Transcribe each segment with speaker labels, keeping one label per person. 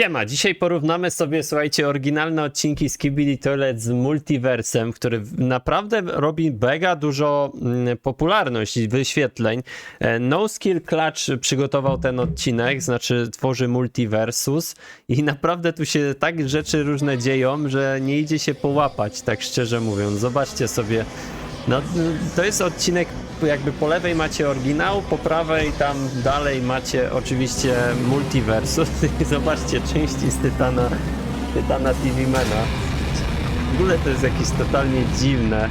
Speaker 1: Siema, dzisiaj porównamy sobie, słuchajcie, oryginalne odcinki z Kibili Toilet z Multiversem, który naprawdę robi mega dużo mm, popularność i wyświetleń. E, No Skill Clutch przygotował ten odcinek, znaczy tworzy Multiversus i naprawdę tu się tak rzeczy różne dzieją, że nie idzie się połapać, tak szczerze mówiąc. Zobaczcie sobie no, to jest odcinek, jakby po lewej macie oryginał, po prawej tam dalej macie oczywiście multiversus. I Zobaczcie, części z Tytana, Tytana TV Mana. W ogóle to jest jakieś totalnie dziwne,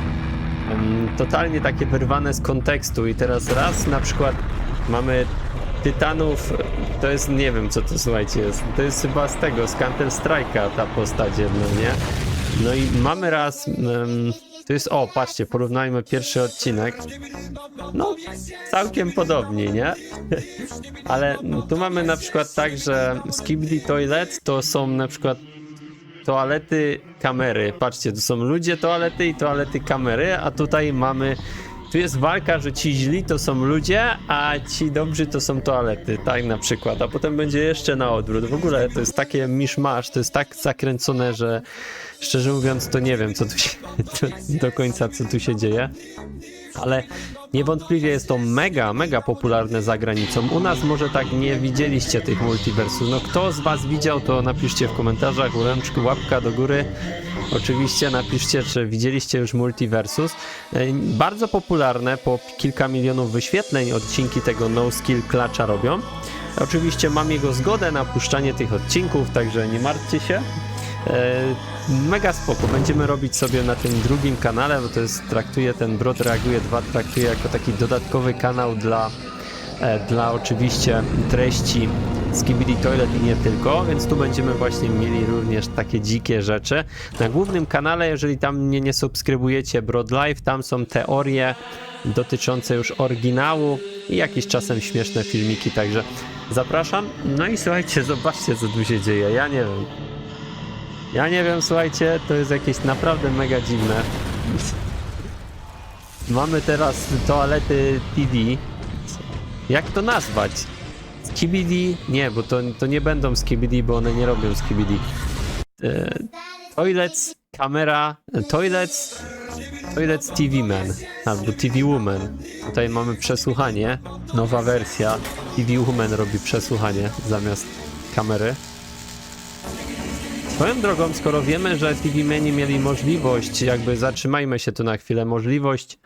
Speaker 1: totalnie takie wyrwane z kontekstu i teraz raz na przykład mamy Tytanów, to jest, nie wiem co to słuchajcie jest, to jest chyba z tego, z Counter Strike'a ta postać jedna, nie? No i mamy raz, em, to jest, o patrzcie, porównajmy pierwszy odcinek, no całkiem podobnie, nie? Ale tu mamy na przykład tak, że Skibidi Toilet to są na przykład toalety, kamery. Patrzcie, tu są ludzie, toalety i toalety, kamery, a tutaj mamy. Tu jest walka, że ci źli to są ludzie, a ci dobrzy to są toalety, tak na przykład. A potem będzie jeszcze na odwrót. W ogóle to jest takie miszmasz, to jest tak zakręcone, że szczerze mówiąc to nie wiem, co tu się do końca, co tu się dzieje. Ale niewątpliwie jest to mega, mega popularne za granicą. U nas może tak nie widzieliście tych multiversów. No kto z was widział, to napiszcie w komentarzach, ręczku, łapka do góry. Oczywiście napiszcie, czy widzieliście już multiversus. E, Bardzo popularne, po kilka milionów wyświetleń odcinki tego No Skill Clutcha robią. Oczywiście mam jego zgodę na puszczanie tych odcinków, także nie martwcie się. E, Mega spoko. Będziemy robić sobie na tym drugim kanale, bo to jest, traktuje ten Brod Reaguje 2, traktuje jako taki dodatkowy kanał dla, e, dla oczywiście treści z Kibidi Toilet i nie tylko, więc tu będziemy właśnie mieli również takie dzikie rzeczy. Na głównym kanale, jeżeli tam mnie nie subskrybujecie Brod Live, tam są teorie dotyczące już oryginału i jakieś czasem śmieszne filmiki, także zapraszam. No i słuchajcie, zobaczcie co tu się dzieje. Ja nie wiem. Ja nie wiem, słuchajcie, to jest jakieś naprawdę mega dziwne. Mamy teraz toalety TV. Jak to nazwać? Skibidi? Nie, bo to, to nie będą skibidi, bo one nie robią skibidi. E, toilets, kamera, e, toilets, toilets TV Man albo TV Woman. Tutaj mamy przesłuchanie, nowa wersja. TV Woman robi przesłuchanie zamiast kamery. Swoją drogą, skoro wiemy, że TV Meni mieli możliwość, jakby zatrzymajmy się tu na chwilę, możliwość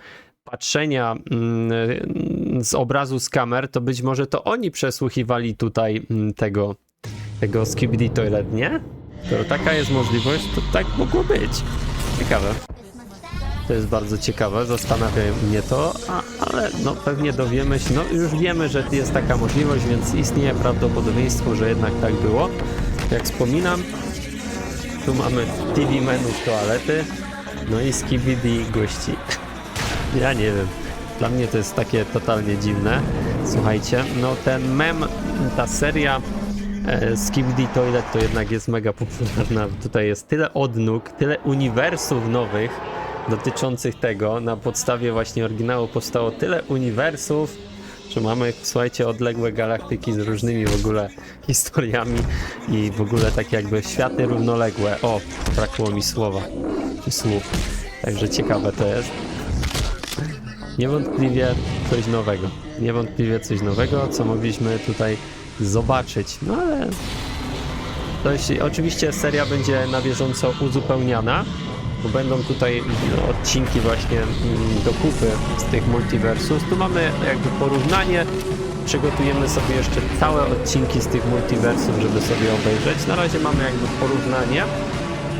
Speaker 1: patrzenia mm, z obrazu z kamer, to być może to oni przesłuchiwali tutaj mm, tego, tego Skibidi Toilet, nie? Skoro taka jest możliwość, to tak mogło być. Ciekawe. To jest bardzo ciekawe, zastanawia mnie to, a, ale no pewnie dowiemy się, no już wiemy, że jest taka możliwość, więc istnieje prawdopodobieństwo, że jednak tak było. Jak wspominam, tu mamy TV menu toalety, no i skibidi gości. Ja nie wiem. Dla mnie to jest takie totalnie dziwne. Słuchajcie, no ten mem, ta seria e, Skibidi Toilet to jednak jest mega popularna. Tutaj jest tyle odnóg, tyle uniwersów nowych dotyczących tego. Na podstawie właśnie oryginału powstało tyle uniwersów, że mamy, słuchajcie, odległe galaktyki z różnymi w ogóle historiami i w ogóle takie jakby światy równoległe. O, brakło mi słowa, czy słów. Także ciekawe to jest. Niewątpliwie coś nowego. Niewątpliwie coś nowego, co mogliśmy tutaj zobaczyć. No ale oczywiście seria będzie na bieżąco uzupełniana, bo będą tutaj odcinki właśnie mm, do kupy z tych multiversus. Tu mamy jakby porównanie. Przygotujemy sobie jeszcze całe odcinki z tych multiversów, żeby sobie obejrzeć. Na razie mamy jakby porównanie.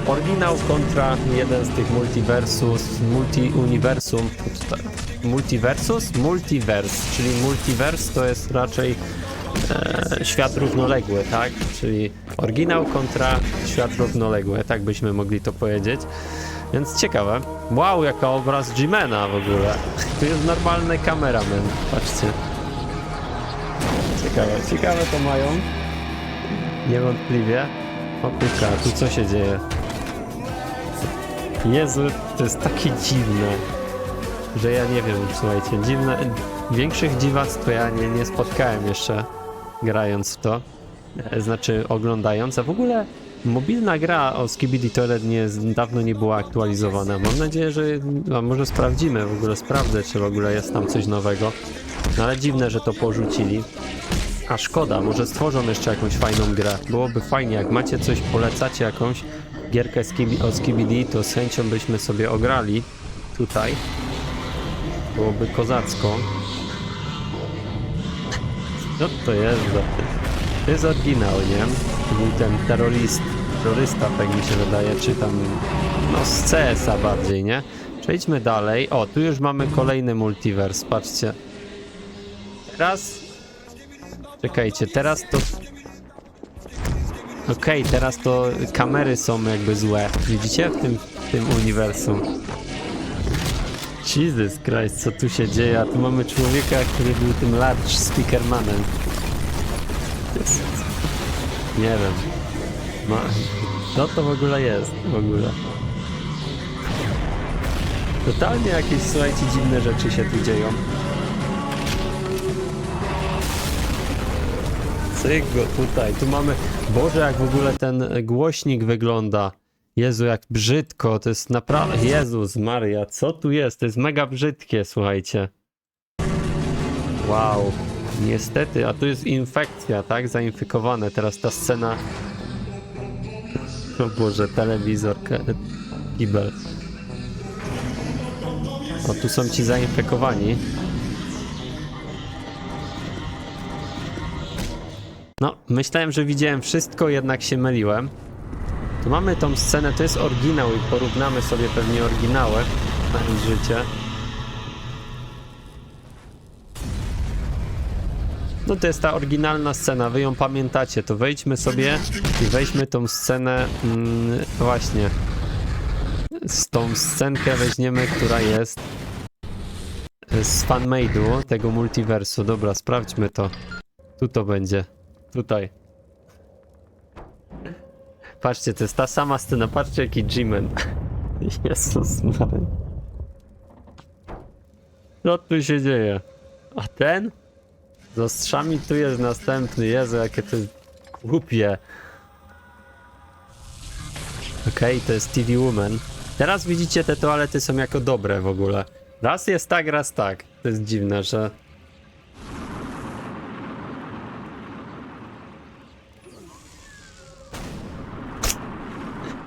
Speaker 1: Oryginał kontra jeden z tych multiversus, multi-universum, multiversus, multiverse, czyli multiverse to jest raczej e, świat równoległy, tak? Czyli oryginał kontra świat równoległy, tak byśmy mogli to powiedzieć. Więc ciekawe. Wow, jaka obraz G-Mana w ogóle. Tu jest normalny kameraman, patrzcie. Ciekawe, ciekawe to mają. Niewątpliwie. O kurka, tu co się dzieje? Jezu, to jest takie dziwne, że ja nie wiem, słuchajcie, dziwne, większych dziwactw to ja nie, nie spotkałem jeszcze grając w to. e, znaczy oglądając, a w ogóle mobilna gra o Skibidi Toilet nie, dawno nie była aktualizowana. Mam nadzieję, że a może sprawdzimy, w ogóle sprawdzę, czy w ogóle jest tam coś nowego. No ale dziwne, że to porzucili. A szkoda, może stworzą jeszcze jakąś fajną grę. Byłoby fajnie, jak macie coś, polecacie jakąś gierkę Skibi- o Skibidi, to z chęcią byśmy sobie ograli tutaj. Byłoby kozacko. Co to jest za... To jest oryginał, nie? To był ten terroryst, terrorysta, tak mi się wydaje, czy tam... No z CS-a bardziej, nie? Przejdźmy dalej. O, tu już mamy kolejny multiverse, patrzcie. Teraz... Czekajcie, teraz to... Okej, teraz to kamery są jakby złe. Widzicie? W tym, w tym uniwersum. Jesus Christ, co tu się dzieje? A tu mamy człowieka, który był tym large speakermanem. Nie wiem. Ma... Co to w ogóle jest? W ogóle. Totalnie jakieś, słuchajcie, dziwne rzeczy się tu dzieją. Cyk go tutaj. Tu mamy... Boże, jak w ogóle ten głośnik wygląda. Jezu, jak brzydko. To jest naprawdę... Jezus Maria, co tu jest? To jest mega brzydkie, słuchajcie. Wow. Niestety, a tu jest infekcja, tak? Zainfekowane. Teraz ta scena... O Boże, telewizor, kibel. O, tu są ci zainfekowani. No, myślałem, że widziałem wszystko, jednak się myliłem. Tu mamy tą scenę, to jest oryginał i porównamy sobie pewnie oryginały na życie. No to jest ta oryginalna scena, wy ją pamiętacie, to wejdźmy sobie i weźmy tą scenę mm, właśnie. Z tą scenkę weźmiemy, która jest z fanmade'u tego multiversu. Dobra, sprawdźmy to. Tu to będzie. Tutaj. Patrzcie, to jest ta sama scena. Patrzcie, jaki G-Man. Jezus Maria. Co tu się dzieje? A ten? Z ostrzami tu jest następny. Jezu, jakie to jest głupie. Okej, to jest TV Woman. Teraz widzicie, te toalety są jako dobre w ogóle. Raz jest tak, raz tak. To jest dziwne, że...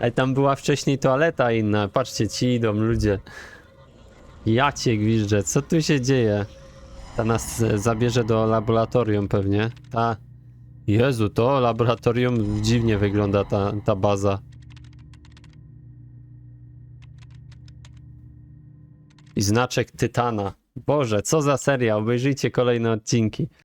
Speaker 1: Ale tam była wcześniej toaleta inna. Patrzcie, ci idą ludzie. Ja cię gwiżdżę, co tu się dzieje? Ta nas zabierze do laboratorium pewnie. Ta. Jezu, to laboratorium dziwnie wygląda ta, ta baza. I znaczek Tytana. Boże, co za seria, obejrzyjcie kolejne odcinki.